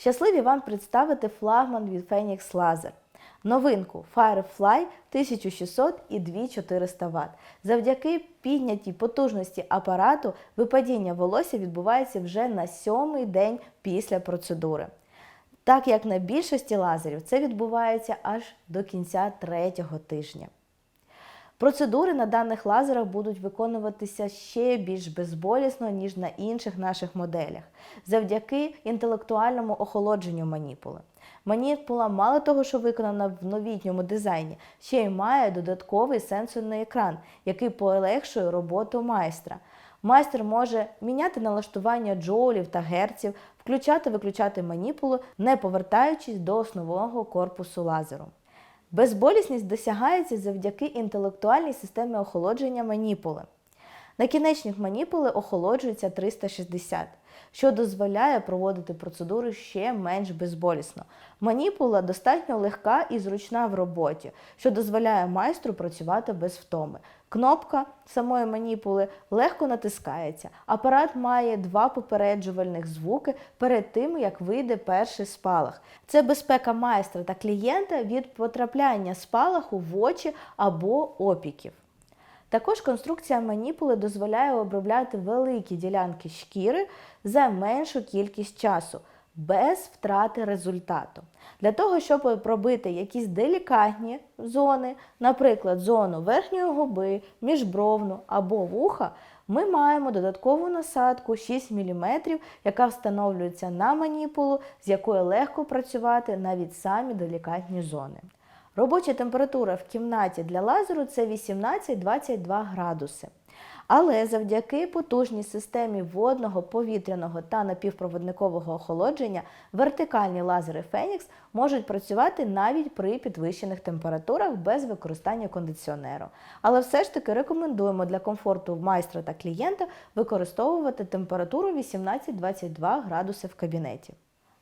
Щасливі вам представити флагман від Phoenix Laser. Новинку Firefly 1600 і 2400 Вт. Завдяки піднятій потужності апарату випадіння волосся відбувається вже на сьомий день після процедури. Так як на більшості лазерів це відбувається аж до кінця третього тижня. Процедури на даних лазерах будуть виконуватися ще більш безболісно, ніж на інших наших моделях, завдяки інтелектуальному охолодженню маніпули. Маніпула мало того, що виконана в новітньому дизайні, ще й має додатковий сенсорний екран, який полегшує роботу майстра. Майстер може міняти налаштування джоулів та герців, включати-виключати маніпулу, не повертаючись до основного корпусу лазеру. Безболісність досягається завдяки інтелектуальній системі охолодження маніпули. Накінечник маніпули охолоджується 360, що дозволяє проводити процедури ще менш безболісно. Маніпула достатньо легка і зручна в роботі, що дозволяє майстру працювати без втоми. Кнопка самої маніпули легко натискається. Апарат має два попереджувальних звуки перед тим, як вийде перший спалах. Це безпека майстра та клієнта від потрапляння спалаху в очі або опіків. Також конструкція маніпули дозволяє обробляти великі ділянки шкіри за меншу кількість часу, без втрати результату. Для того, щоб пробити якісь делікатні зони, наприклад, зону верхньої губи, міжбровну або вуха, ми маємо додаткову насадку 6 мм, яка встановлюється на маніпулу, з якою легко працювати навіть самі делікатні зони. Робоча температура в кімнаті для лазеру це 18-22 градуси. Але завдяки потужній системі водного, повітряного та напівпроводникового охолодження вертикальні лазери Phoenix можуть працювати навіть при підвищених температурах без використання кондиціонеру. Але все ж таки рекомендуємо для комфорту майстра та клієнта використовувати температуру 18-22 градуси в кабінеті.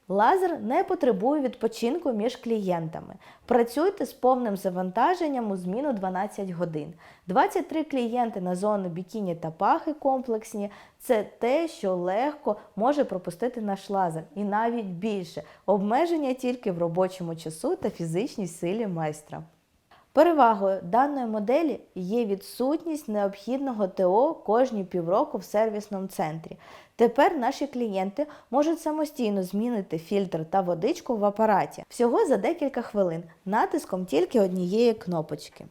Лазер не потребує відпочинку між клієнтами. Працюйте з повним завантаженням у зміну 12 годин. 23 клієнти на зону бікіні та пахи комплексні це те, що легко може пропустити наш лазер, і навіть більше обмеження тільки в робочому часу та фізичній силі майстра. Перевагою даної моделі є відсутність необхідного ТО кожні півроку в сервісному центрі. Тепер наші клієнти можуть самостійно змінити фільтр та водичку в апараті всього за декілька хвилин натиском тільки однієї кнопочки.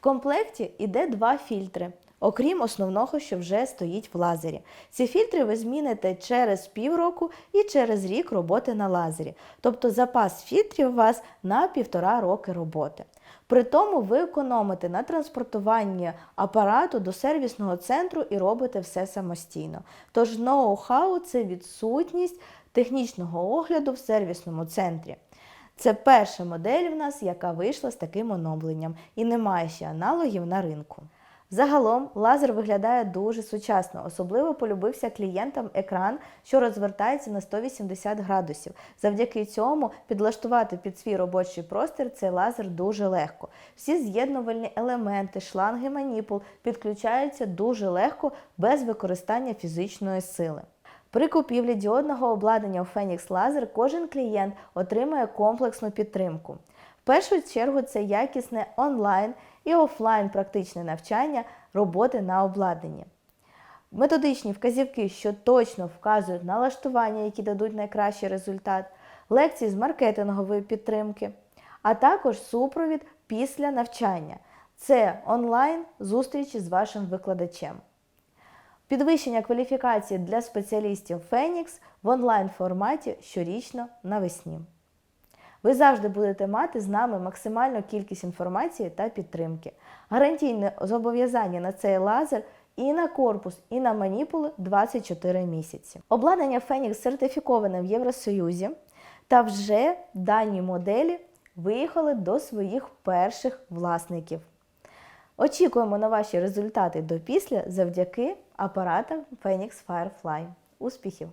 В комплекті йде два фільтри, окрім основного, що вже стоїть в лазері. Ці фільтри ви зміните через півроку і через рік роботи на лазері. Тобто запас фільтрів у вас на півтора роки роботи. При тому ви економите на транспортуванні апарату до сервісного центру і робите все самостійно. Тож ноу-хау це відсутність технічного огляду в сервісному центрі. Це перша модель в нас, яка вийшла з таким оновленням і не має ще аналогів на ринку. Загалом лазер виглядає дуже сучасно, особливо полюбився клієнтам екран, що розвертається на 180 градусів. Завдяки цьому підлаштувати під свій робочий простір цей лазер дуже легко. Всі з'єднувальні елементи, шланги маніпул підключаються дуже легко без використання фізичної сили. При купівлі діодного обладнання у Phoenix Laser кожен клієнт отримає комплексну підтримку. В першу чергу це якісне онлайн і офлайн практичне навчання роботи на обладнанні. Методичні вказівки, що точно вказують налаштування, які дадуть найкращий результат, лекції з маркетингової підтримки, а також супровід після навчання. Це онлайн зустрічі з вашим викладачем. Підвищення кваліфікації для спеціалістів Phoenix в онлайн форматі щорічно навесні. Ви завжди будете мати з нами максимальну кількість інформації та підтримки. Гарантійне зобов'язання на цей лазер і на корпус, і на маніпули 24 місяці. Обладнання Phoenix сертифіковане в Євросоюзі, та вже дані моделі виїхали до своїх перших власників. Очікуємо на ваші результати до після завдяки апаратам Phoenix Firefly. Успіхів!